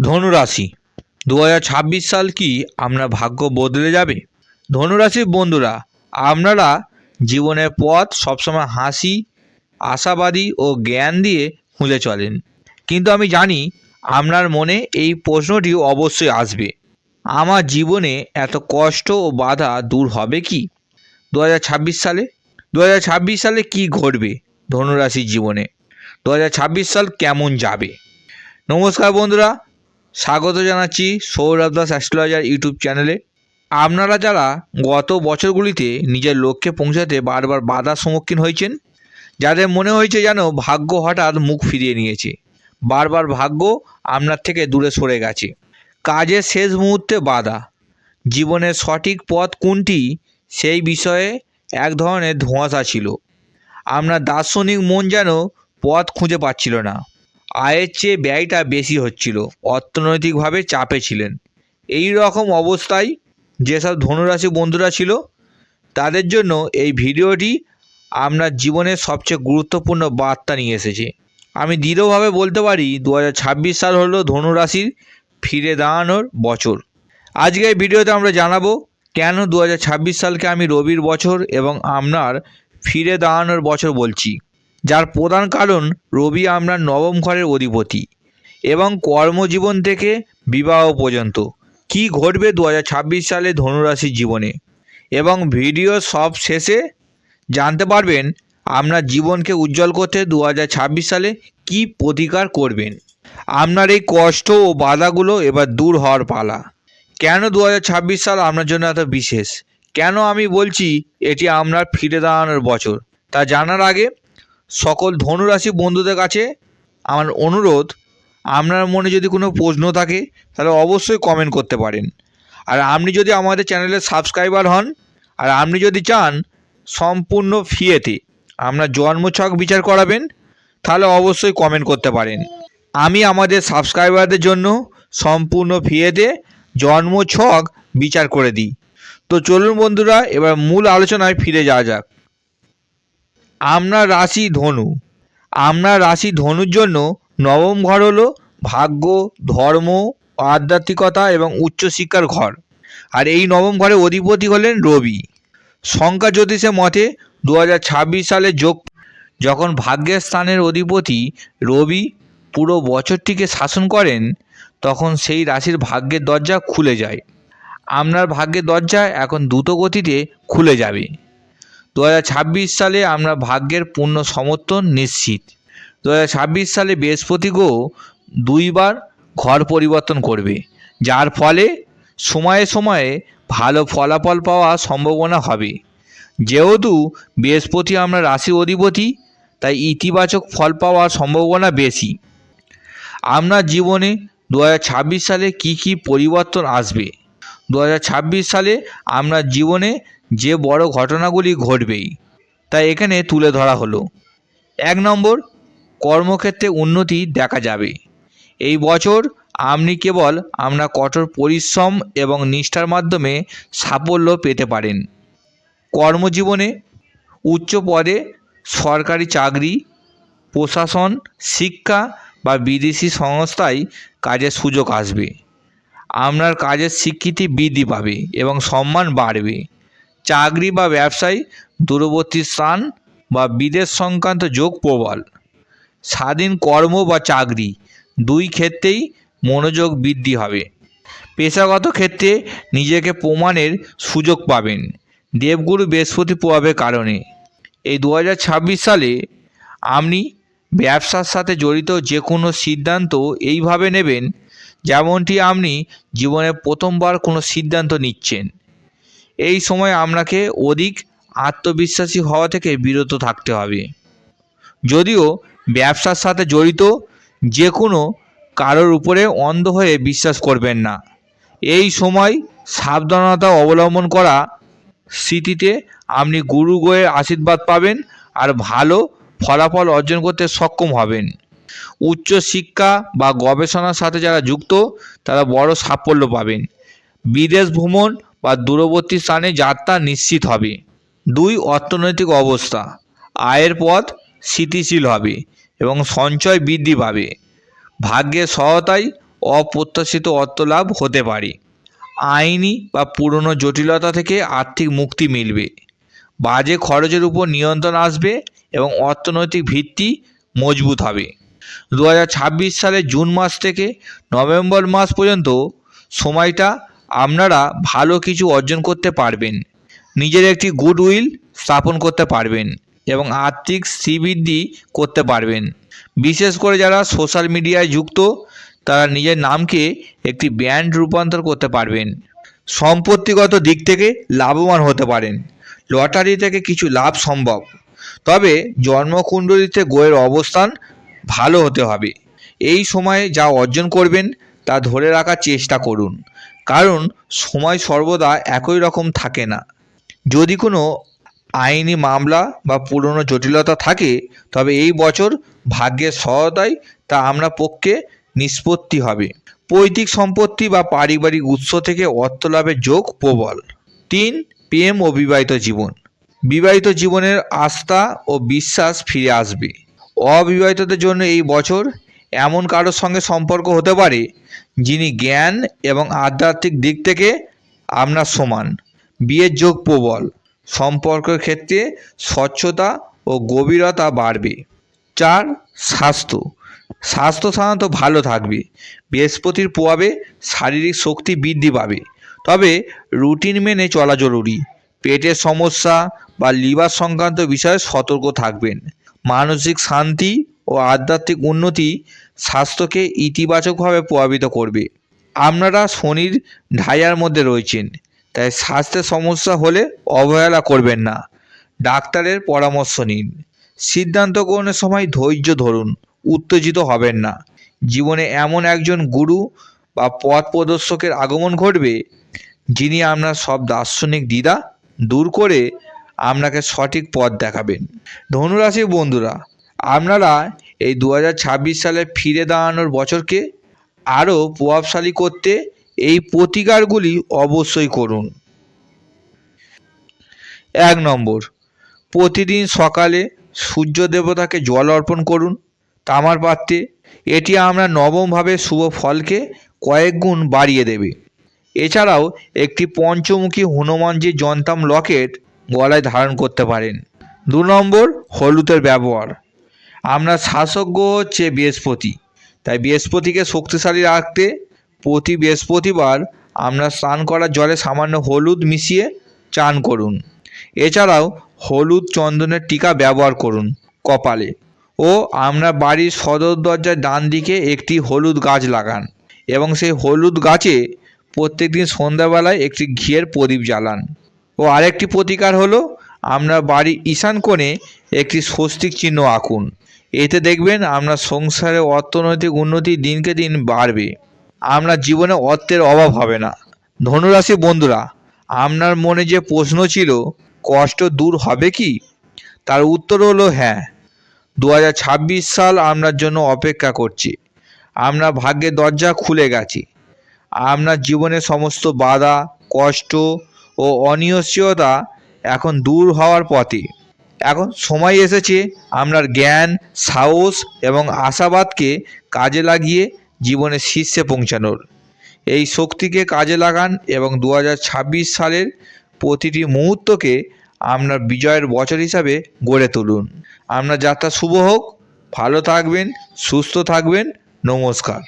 ধনুরাশি। দু হাজার ছাব্বিশ সাল কি আপনার ভাগ্য বদলে যাবে? ধনুরাশির বন্ধুরা, আপনারা জীবনের পথ সবসময় হাসি, আশাবাদী ও জ্ঞান দিয়ে খুঁজে চলেন। কিন্তু আমি জানি আপনার মনে এই প্রশ্নটি অবশ্যই আসবে। আমার জীবনে এত কষ্ট ও বাধা দূর হবে কি? দু হাজার ছাব্বিশ সালে? দু হাজার ছাব্বিশ সালে কি ঘটবে ধনুরাশির জীবনে? দু হাজার ছাব্বিশ সাল কেমন যাবে? নমস্কার বন্ধুরা স্বাগত জানাচ্ছি সৌরভ দাস অ্যাস্ট্রোলজার ইউটিউব চ্যানেলে। আপনারা যারা গত বছরগুলিতে নিজের লক্ষ্যে পৌঁছাতে বারবার বাধার সম্মুখীন হয়েছেন, যাদের মনে হয়েছে যেন ভাগ্য হঠাৎ মুখ ফিরিয়ে নিয়েছে, বারবার ভাগ্য আপনার থেকে দূরে সরে গেছে। কাজের শেষ মুহূর্তে বাধা। জীবনের সঠিক পথ কোনটি সেই বিষয়ে এক ধরনের ধোঁয়াশা ছিল। আপনার দার্শনিক মন যেন পথ খুঁজে পাচ্ছিল না। আয়ের চেয়ে ব্যয়টা বেশি হচ্ছিল, অর্থনৈতিকভাবে চাপে ছিলেন। এই রকম অবস্থায় যেসব ধনুরাশি বন্ধুরা ছিল, তাদের জন্য এই ভিডিওটি আপনার জীবনের সবচেয়ে গুরুত্বপূর্ণ বার্তা নিয়ে এসেছে। আমি দৃঢ়ভাবে বলতে পারি, দু হাজার ছাব্বিশ সাল হলো ধনুরাশির ফিরে দাঁড়ানোর বছর। আজকে এই ভিডিওতে আমরা জানাব, কেন দু হাজার ছাব্বিশ সালকে আমি রবির বছর এবং আপনার ফিরে দাঁড়ানোর বছর বলছি। যার প্রধান কারণ, রবি আপনার নবম ঘরের অধিপতি এবং কর্মজীবন থেকে বিবাহ পর্যন্ত। কি ঘটবে দু হাজার ছাব্বিশ সালে ধনুরাশির জীবনে? এবং ভিডিও সব শেষে জানতে পারবেন আপনার জীবনকে উজ্জ্বল করতে দু হাজার ছাব্বিশ সালে কি প্রতিকার করবেন। আপনার এই কষ্ট ও বাধাগুলো এবার দূর হওয়ার পালা। কেন দু হাজার ছাব্বিশ সাল আপনার জন্য এত বিশেষ? কেন আমি বলছি এটি আপনার ফিরে দাঁড়ানোর বছর? তা জানার আগে সকল ধনুরাশি বন্ধুদের কাছে আমার অনুরোধ, আপনার মনে যদি কোনো প্রশ্ন থাকে, তাহলে অবশ্যই কমেন্ট করতে পারেন। আর আপনি যদি আমাদের চ্যানেলের সাবস্ক্রাইবার হন, আর আপনি যদি চান সম্পূর্ণ ফিয়েতে আপনার জন্মছক বিচার করাবেন, তাহলে অবশ্যই কমেন্ট করতে পারেন। আমি আমাদের সাবস্ক্রাইবারদের জন্য সম্পূর্ণ ফিয়েতে জন্মছক বিচার করে দিই। তো চলুন বন্ধুরা, এবার মূল আলোচনায় ফিরে যাওয়া যাক। আপনার রাশি ধনু। আপনার রাশি ধনুর জন্য নবম ঘর হলো ভাগ্য, ধর্ম, আধ্যাত্মিকতা এবং উচ্চশিক্ষার ঘর। আর এই নবম ঘরে অধিপতি হলেন রবি। সংখ্যা জ্যোতিষের মতে দু হাজার ছাব্বিশ সালে যোগ যখন ভাগ্যের স্থানের অধিপতি রবি পুরো বছরটিকে শাসন করেন, তখন সেই রাশির ভাগ্যের দরজা খুলে যায়। আপনার ভাগ্যের দরজা এখন দ্রুত গতিতে খুলে যাবে। দু হাজার ছাব্বিশ সালে আমরা ভাগ্যের পূর্ণ সমর্থন নিশ্চিত। দু হাজার ছাব্বিশ সালে বৃহস্পতি গো দুইবার ঘর পরিবর্তন করবে, যার ফলে সময়ে সময়ে ভালো ফলাফল পাওয়া সম্ভাবনা হবে। যেহেতু বৃহস্পতি আমরা রাশি অধিপতি, তাই ইতিবাচক ফল পাওয়ার সম্ভাবনা বেশি। আপনার জীবনে দু হাজার ছাব্বিশ সালে কি কি পরিবর্তন আসবে? দু হাজার ছাব্বিশ সালে আপনার জীবনে যে বড় ঘটনাগুলি ঘটবেই তাই এখানে তুলে ধরা হলো। এক নম্বর, কর্মক্ষেত্রে উন্নতি দেখা যাবে। এই বছর আপনি কেবল আপনার কঠোর পরিশ্রম এবং নিষ্ঠার মাধ্যমে সাফল্য পেতে পারেন। কর্মজীবনে উচ্চ পদে সরকারি চাকরি, প্রশাসন, শিক্ষা বা বিদেশি সংস্থায় কাজের সুযোগ আসবে। আপনার কাজের স্বীকৃতি বৃদ্ধি পাবে এবং সম্মান বাড়বে। চাকরি বা ব্যবসায় দূরবর্তী স্থান বা বিদেশ সংক্রান্ত যোগ প্রবল। স্বাধীন কর্ম বা চাকরি দুই ক্ষেত্রেই মনোযোগ বৃদ্ধি হবে। পেশাগত ক্ষেত্রে নিজেকে প্রমাণের সুযোগ পাবেন। দেবগুরু বৃহস্পতি প্রভাবের কারণে। এই দু হাজার ছাব্বিশ সালে আপনি ব্যবসার সাথে জড়িত যে কোনো সিদ্ধান্ত এইভাবে নেবেন, যেমনটি আপনি জীবনে প্রথমবার কোনো সিদ্ধান্ত নিচ্ছেন। এই সময় আপনাকে অধিক আত্মবিশ্বাসী হওয়া থেকে বিরত থাকতে হবে। যদিও ব্যবসার সাথে জড়িত যে কোনো কারোর উপরে অন্ধ হয়ে বিশ্বাস করবেন না। এই সময় সাবধানতা অবলম্বন করা স্মৃতিতে আপনি গুরু গোয়ের আশীর্বাদ পাবেন আর ভালো ফলাফল অর্জন করতে সক্ষম হবেন। উচ্চশিক্ষা বা গবেষণার সাথে যারা যুক্ত, তারা বড় সাফল্য পাবেন। বিদেশ ভ্রমণ বা দূরবর্তী স্থানে যাত্রা নিশ্চিত হবে। দুই, অর্থনৈতিক অবস্থা। আয়ের পথ স্থিতিশীল হবে এবং সঞ্চয় বৃদ্ধি পাবে। ভাগ্যের সহায়তায় অপ্রত্যাশিত অর্থলাভ হতে পারে। আইনি বা পুরনো জটিলতা থেকে আর্থিক মুক্তি মিলবে। বাজে খরচের উপর নিয়ন্ত্রণ আসবে এবং অর্থনৈতিক ভিত্তি মজবুত হবে। দু হাজার ছাব্বিশ সালের জুন মাস থেকে নভেম্বর মাস পর্যন্ত সময়টা আপনারা ভালো কিছু অর্জন করতে পারবেন। নিজের একটি গুডউইল স্থাপন করতে পারবেন এবং আর্থিক শ্রীবৃদ্ধি করতে পারবেন। বিশেষ করে যারা সোশ্যাল মিডিয়ায় যুক্ত, তারা নিজের নামকে একটি ব্র্যান্ড রূপান্তর করতে পারবেন। সম্পত্তিগত দিক থেকে লাভবান হতে পারেন। লটারি থেকে কিছু লাভ সম্ভব। তবে জন্মকুণ্ডলিতে গোয়ের অবস্থান ভালো হতে হবে। এই সময়ে যা অর্জন করবেন তা ধরে রাখার চেষ্টা করুন। কারণ সময় সর্বদা একই রকম থাকে না। যদি কোনো আইনি মামলা বা পুরনো জটিলতা থাকে, তবে এই বছর ভাগ্যের সহায়তায় তা আমরা পক্ষে নিষ্পত্তি হবে। পৈতৃক সম্পত্তি বা পারিবারিক উৎস থেকে অর্থ লাভের যোগ প্রবল। তিন, প্রেম ও বিবাহিত জীবন। বিবাহিত জীবনের আস্থা ও বিশ্বাস ফিরে আসবে। অবিবাহিতদের জন্য এই বছর এমন কারোর সঙ্গে সম্পর্ক হতে পারে যিনি জ্ঞান এবং আধ্যাত্মিক দিক থেকে আপনার সমান। বিয়ের যোগ প্রবল। সম্পর্কের ক্ষেত্রে স্বচ্ছতা ও গভীরতা বাড়বে। চার, স্বাস্থ্য। স্বাস্থ্য সাধারণত ভালো থাকবে। বৃহস্পতির প্রভাবে শারীরিক শক্তি বৃদ্ধি পাবে। তবে রুটিন মেনে চলা জরুরি। পেটের সমস্যা বা লিভার সংক্রান্ত বিষয়ে সতর্ক থাকবেন। মানসিক শান্তি ও আধ্যাত্মিক উন্নতি স্বাস্থ্যকে ইতিবাচকভাবে প্রভাবিত করবে। আপনারা শনির ঢাইয়ার মধ্যে রয়েছেন, তাই স্বাস্থ্যের সমস্যা হলে অবহেলা করবেন না। ডাক্তারের পরামর্শ নিন। সিদ্ধান্ত গ্রহণের সময় ধৈর্য ধরুন, উত্তেজিত হবেন না। জীবনে এমন একজন গুরু বা পথ প্রদর্শকের আগমন ঘটবে, যিনি আপনার সব দার্শনিক দ্বিধা দূর করে আপনাকে সঠিক পথ দেখাবেন। ধনুরাশির বন্ধুরা, আপনারা এই দু হাজার ছাব্বিশ সালে ফিরে দাঁড়ানোর বছরকে আরও প্রভাবশালী করতে এই প্রতিকারগুলি অবশ্যই করুন। এক নম্বর, প্রতিদিন সকালে সূর্য দেবতাকে জল অর্পণ করুন, তামার পাত্রে। এটি আমরা নবমভাবে শুভ ফলকে কয়েক গুণ বাড়িয়ে দেবে। এছাড়াও একটি পঞ্চমুখী হনুমানজির যন্তাম লকেট গলায় ধারণ করতে পারেন। দু নম্বর, হলুদের ব্যবহার। আমরা শাসক গ্রহ হচ্ছে বৃহস্পতি। তাই বৃহস্পতিকে শক্তিশালী রাখতে প্রতি বৃহস্পতিবার আমরা স্নান করার জলে সামান্য হলুদ মিশিয়ে চান করুন। এছাড়াও হলুদ চন্দনের টিকা ব্যবহার করুন কপালে ও আমরা বাড়ির সদর দরজার ডান দিকে একটি হলুদ গাছ লাগান এবং সেই হলুদ গাছে প্রত্যেকদিন সন্ধ্যাবেলায় একটি ঘিয়ের প্রদীপ জ্বালান। ও আরেকটি প্রতিকার হলো, আমরা বাড়ির ঈশান কোণে একটি স্বস্তিক চিহ্ন আঁকুন। এতে দেখবেন আপনার সংসারে অর্থনৈতিক উন্নতি দিনকে দিন বাড়বে। আপনার জীবনে অর্থের অভাব হবে না। ধনুরাশি বন্ধুরা, আপনার মনে যে প্রশ্ন ছিল, কষ্ট দূর হবে কি? তার উত্তর হলো হ্যাঁ। দু হাজার ছাব্বিশ সাল আপনার জন্য অপেক্ষা করছে। আপনার ভাগ্যের দরজা খুলে গেছে। আপনার জীবনের সমস্ত বাধা, কষ্ট ও অনিশ্চয়তা এখন দূর হওয়ার পথে। এখন সময় এসেছে আপনার জ্ঞান, সাহস এবং আশাবাদকে কাজে লাগিয়ে জীবনের শীর্ষে পৌঁছানোর। এই শক্তিকে কাজে লাগান এবং দু হাজার ছাব্বিশ সালের প্রতিটি মুহূর্তকে আপনার বিজয়ের বছর হিসাবে গড়ে তুলুন। আপনার যাত্রা শুভ হোক, ভালো থাকবেন, সুস্থ থাকবেন, নমস্কার।